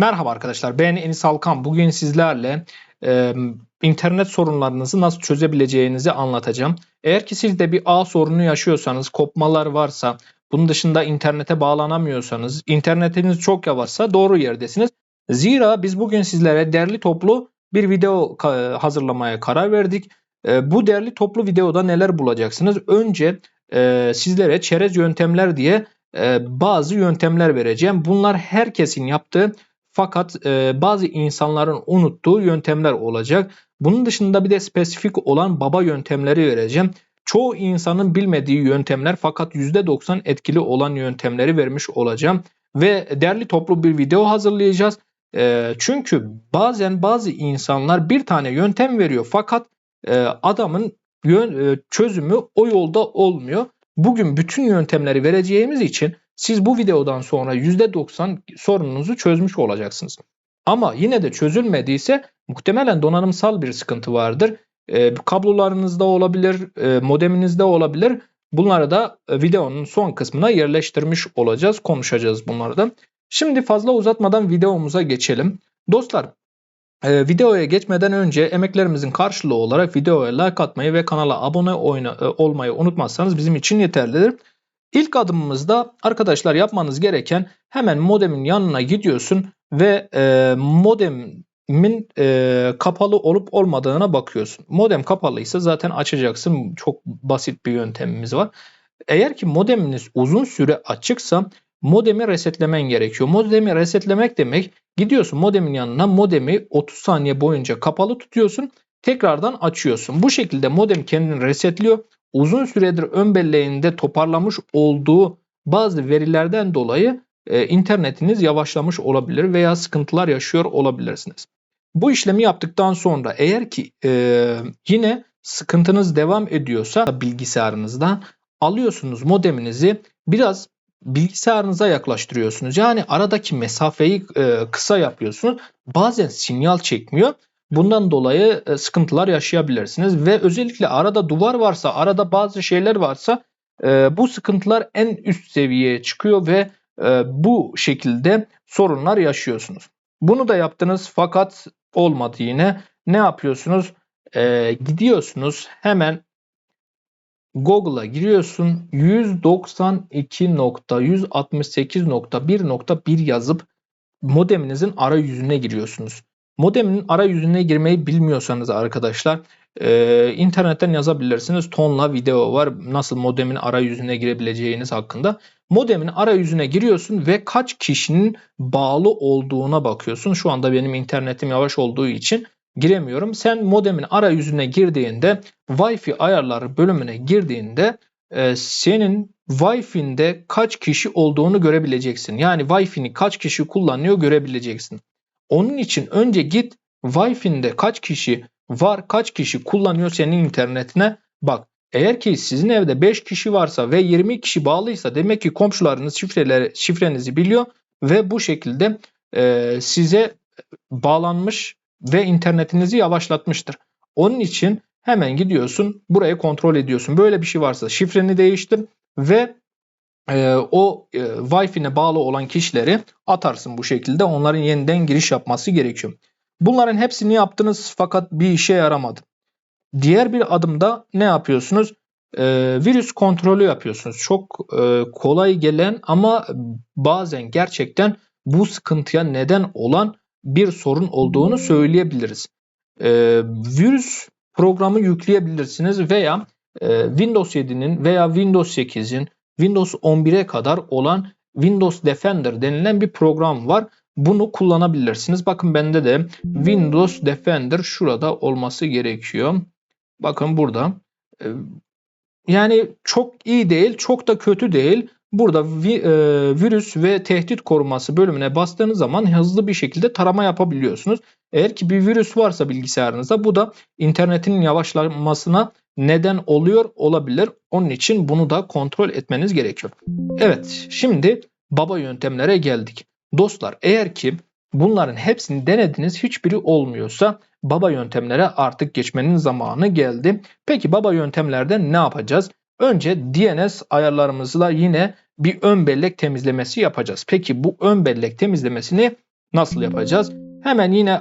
Merhaba arkadaşlar, ben Enis Alkan. Bugün sizlerle e, internet sorunlarınızı nasıl çözebileceğinizi anlatacağım. Eğer ki siz de bir ağ sorunu yaşıyorsanız, kopmalar varsa, bunun dışında internete bağlanamıyorsanız, internetiniz çok yavaşsa doğru yerdesiniz. Zira biz bugün sizlere derli toplu bir video hazırlamaya karar verdik. E, bu derli toplu videoda neler bulacaksınız? Önce e, sizlere çerez yöntemler diye e, bazı yöntemler vereceğim. Bunlar herkesin yaptığı fakat e, bazı insanların unuttuğu yöntemler olacak. Bunun dışında bir de spesifik olan baba yöntemleri vereceğim. Çoğu insanın bilmediği yöntemler fakat %90 etkili olan yöntemleri vermiş olacağım. Ve derli toplu bir video hazırlayacağız. E, çünkü bazen bazı insanlar bir tane yöntem veriyor fakat e, adamın yön, e, çözümü o yolda olmuyor. Bugün bütün yöntemleri vereceğimiz için siz bu videodan sonra %90 sorununuzu çözmüş olacaksınız. Ama yine de çözülmediyse muhtemelen donanımsal bir sıkıntı vardır. E, kablolarınızda olabilir, e, modeminizde olabilir. Bunları da e, videonun son kısmına yerleştirmiş olacağız. Konuşacağız bunları da. Şimdi fazla uzatmadan videomuza geçelim. Dostlar e, videoya geçmeden önce emeklerimizin karşılığı olarak videoya like atmayı ve kanala abone oyna, e, olmayı unutmazsanız bizim için yeterlidir. İlk adımımızda arkadaşlar yapmanız gereken hemen modemin yanına gidiyorsun ve e, modemin e, kapalı olup olmadığına bakıyorsun. Modem kapalıysa zaten açacaksın. Çok basit bir yöntemimiz var. Eğer ki modeminiz uzun süre açıksa modemi resetlemen gerekiyor. Modemi resetlemek demek gidiyorsun modemin yanına modemi 30 saniye boyunca kapalı tutuyorsun. Tekrardan açıyorsun. Bu şekilde modem kendini resetliyor uzun süredir ön belleğinde toparlamış olduğu bazı verilerden dolayı e, internetiniz yavaşlamış olabilir veya sıkıntılar yaşıyor olabilirsiniz. Bu işlemi yaptıktan sonra eğer ki e, yine sıkıntınız devam ediyorsa bilgisayarınızda alıyorsunuz modeminizi biraz bilgisayarınıza yaklaştırıyorsunuz. Yani aradaki mesafeyi e, kısa yapıyorsunuz. Bazen sinyal çekmiyor Bundan dolayı e, sıkıntılar yaşayabilirsiniz ve özellikle arada duvar varsa, arada bazı şeyler varsa e, bu sıkıntılar en üst seviyeye çıkıyor ve e, bu şekilde sorunlar yaşıyorsunuz. Bunu da yaptınız fakat olmadı yine. Ne yapıyorsunuz? gidiyorsunuz hemen Google'a giriyorsun 192.168.1.1 yazıp modeminizin arayüzüne giriyorsunuz. Modemin arayüzüne girmeyi bilmiyorsanız arkadaşlar e, internetten yazabilirsiniz. Tonla video var nasıl modemin arayüzüne girebileceğiniz hakkında. Modemin arayüzüne giriyorsun ve kaç kişinin bağlı olduğuna bakıyorsun. Şu anda benim internetim yavaş olduğu için giremiyorum. Sen modemin arayüzüne girdiğinde Wi-Fi ayarları bölümüne girdiğinde e, senin Wi-Fi'nde kaç kişi olduğunu görebileceksin. Yani Wi-Fi'ni kaç kişi kullanıyor görebileceksin. Onun için önce git Wi-Fi'nde kaç kişi var, kaç kişi kullanıyor senin internetine bak. Eğer ki sizin evde 5 kişi varsa ve 20 kişi bağlıysa demek ki komşularınız şifreleri, şifrenizi biliyor ve bu şekilde e, size bağlanmış ve internetinizi yavaşlatmıştır. Onun için hemen gidiyorsun burayı kontrol ediyorsun. Böyle bir şey varsa şifreni değiştir ve e, o e, Wi-Fi'ne bağlı olan kişileri atarsın bu şekilde. Onların yeniden giriş yapması gerekiyor. Bunların hepsini yaptınız fakat bir işe yaramadı. Diğer bir adımda ne yapıyorsunuz? E, virüs kontrolü yapıyorsunuz. Çok e, kolay gelen ama bazen gerçekten bu sıkıntıya neden olan bir sorun olduğunu söyleyebiliriz. E, virüs programı yükleyebilirsiniz veya e, Windows 7'nin veya Windows 8'in Windows 11'e kadar olan Windows Defender denilen bir program var. Bunu kullanabilirsiniz. Bakın bende de Windows Defender şurada olması gerekiyor. Bakın burada. Ee, yani çok iyi değil, çok da kötü değil. Burada e, virüs ve tehdit koruması bölümüne bastığınız zaman hızlı bir şekilde tarama yapabiliyorsunuz. Eğer ki bir virüs varsa bilgisayarınızda bu da internetin yavaşlamasına neden oluyor olabilir. Onun için bunu da kontrol etmeniz gerekiyor. Evet şimdi baba yöntemlere geldik. Dostlar eğer ki bunların hepsini denediniz hiçbiri olmuyorsa baba yöntemlere artık geçmenin zamanı geldi. Peki baba yöntemlerde ne yapacağız? Önce DNS ayarlarımızla yine bir ön bellek temizlemesi yapacağız. Peki bu ön bellek temizlemesini nasıl yapacağız? Hemen yine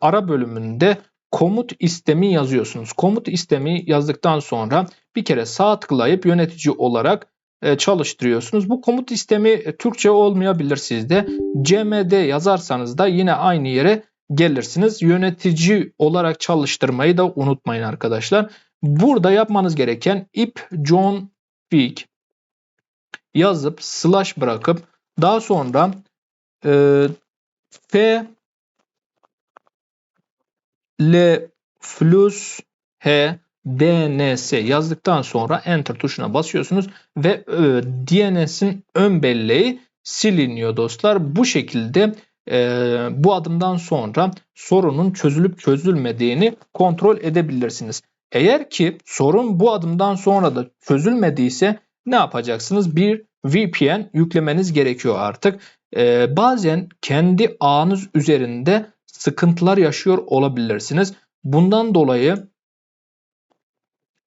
ara bölümünde komut istemi yazıyorsunuz. Komut istemi yazdıktan sonra bir kere sağ tıklayıp yönetici olarak e, çalıştırıyorsunuz. Bu komut istemi e, Türkçe olmayabilir sizde. CMD yazarsanız da yine aynı yere gelirsiniz. Yönetici olarak çalıştırmayı da unutmayın arkadaşlar. Burada yapmanız gereken ip John Wick yazıp slash bırakıp daha sonra e, F L plus H DNS yazdıktan enter enter tuşuna basıyorsunuz ve e, DNS'in ön belleği siliniyor dostlar. Bu şekilde e, bu adımdan sonra sorunun çözülüp çözülmediğini kontrol edebilirsiniz. Eğer ki sorun bu adımdan sonra da çözülmediyse ne yapacaksınız? Bir VPN yüklemeniz gerekiyor artık. E, bazen kendi ağınız üzerinde sıkıntılar yaşıyor olabilirsiniz. Bundan dolayı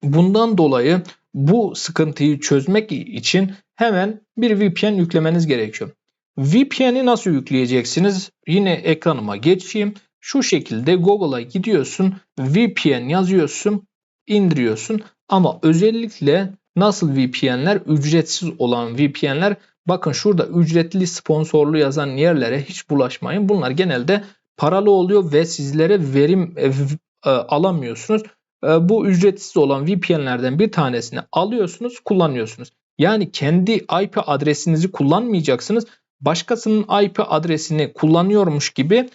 bundan dolayı bu sıkıntıyı çözmek için hemen bir VPN yüklemeniz gerekiyor. VPN'i nasıl yükleyeceksiniz? Yine ekranıma geçeyim. Şu şekilde Google'a gidiyorsun, VPN yazıyorsun, indiriyorsun. Ama özellikle nasıl VPN'ler? Ücretsiz olan VPN'ler. Bakın şurada ücretli sponsorlu yazan yerlere hiç bulaşmayın. Bunlar genelde paralı oluyor ve sizlere verim e, e, alamıyorsunuz. E, bu ücretsiz olan VPN'lerden bir tanesini alıyorsunuz, kullanıyorsunuz. Yani kendi IP adresinizi kullanmayacaksınız. Başkasının IP adresini kullanıyormuş gibi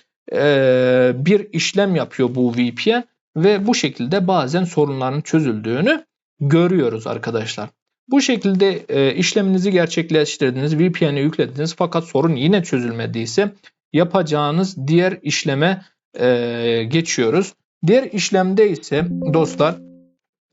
bir işlem yapıyor bu VPN ve bu şekilde bazen sorunların çözüldüğünü görüyoruz arkadaşlar. Bu şekilde işleminizi gerçekleştirdiniz, VPN'i yüklediniz fakat sorun yine çözülmediyse yapacağınız diğer işleme e, geçiyoruz. Diğer işlemde ise dostlar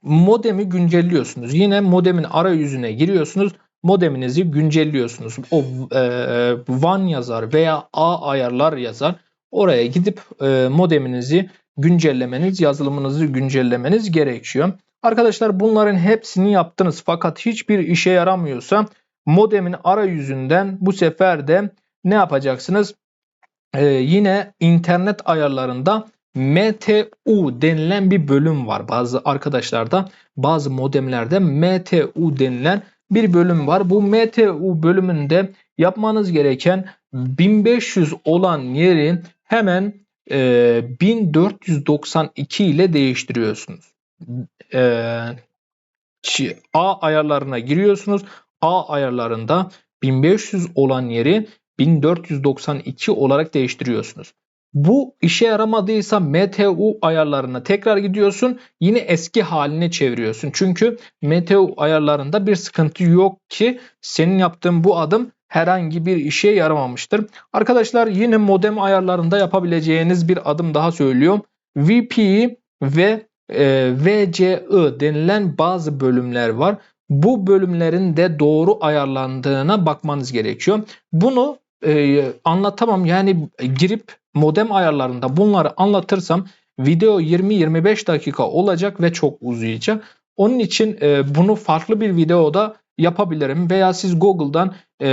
modemi güncelliyorsunuz. Yine modemin arayüzüne giriyorsunuz. Modeminizi güncelliyorsunuz. O e, WAN yazar veya A ayarlar yazar. Oraya gidip e, modeminizi güncellemeniz, yazılımınızı güncellemeniz gerekiyor. Arkadaşlar bunların hepsini yaptınız fakat hiçbir işe yaramıyorsa modemin arayüzünden bu sefer de ne yapacaksınız? Ee, yine internet ayarlarında MTU denilen bir bölüm var. Bazı arkadaşlarda bazı modemlerde MTU denilen bir bölüm var. Bu MTU bölümünde yapmanız gereken 1500 olan yeri hemen e, 1492 ile değiştiriyorsunuz. E, A ayarlarına giriyorsunuz. A ayarlarında 1500 olan yeri 1492 olarak değiştiriyorsunuz. Bu işe yaramadıysa MTU ayarlarına tekrar gidiyorsun. Yine eski haline çeviriyorsun. Çünkü MTU ayarlarında bir sıkıntı yok ki senin yaptığın bu adım herhangi bir işe yaramamıştır. Arkadaşlar yine modem ayarlarında yapabileceğiniz bir adım daha söylüyorum. VPI ve e, VCI denilen bazı bölümler var. Bu bölümlerin de doğru ayarlandığına bakmanız gerekiyor. Bunu e, anlatamam. Yani girip modem ayarlarında bunları anlatırsam video 20-25 dakika olacak ve çok uzayacak. Onun için e, bunu farklı bir videoda yapabilirim veya siz Google'dan e,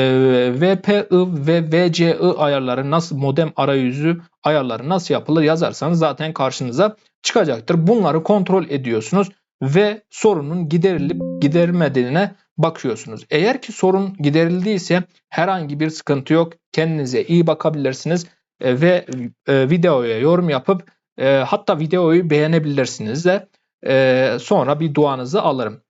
VPI ve VCI ayarları nasıl modem arayüzü ayarları nasıl yapılır yazarsanız zaten karşınıza çıkacaktır. Bunları kontrol ediyorsunuz ve sorunun giderilip giderilmediğine bakıyorsunuz. Eğer ki sorun giderildiyse herhangi bir sıkıntı yok. Kendinize iyi bakabilirsiniz e, ve e, videoya yorum yapıp e, hatta videoyu beğenebilirsiniz de sonra bir duanızı alırım.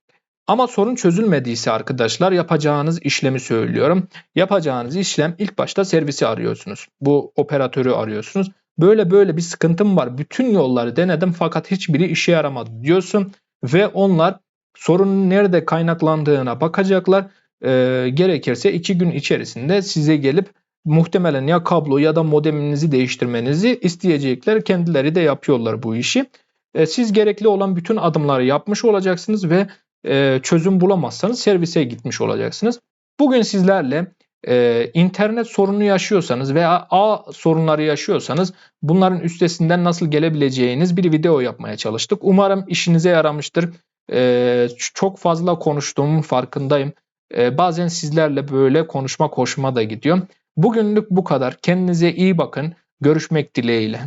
Ama sorun çözülmediyse arkadaşlar yapacağınız işlemi söylüyorum. Yapacağınız işlem ilk başta servisi arıyorsunuz. Bu operatörü arıyorsunuz. Böyle böyle bir sıkıntım var. Bütün yolları denedim fakat hiçbiri işe yaramadı diyorsun ve onlar sorunun nerede kaynaklandığına bakacaklar. E, gerekirse 2 gün içerisinde size gelip muhtemelen ya kablo ya da modeminizi değiştirmenizi isteyecekler. Kendileri de yapıyorlar bu işi. E, siz gerekli olan bütün adımları yapmış olacaksınız ve e, çözüm bulamazsanız servise gitmiş olacaksınız. Bugün sizlerle e, internet sorunu yaşıyorsanız veya A sorunları yaşıyorsanız bunların üstesinden nasıl gelebileceğiniz bir video yapmaya çalıştık. Umarım işinize yaramıştır e, çok fazla konuştuğumun farkındayım. E, bazen sizlerle böyle konuşma koşma da gidiyor. Bugünlük bu kadar. Kendinize iyi bakın. Görüşmek dileğiyle.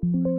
Thank you.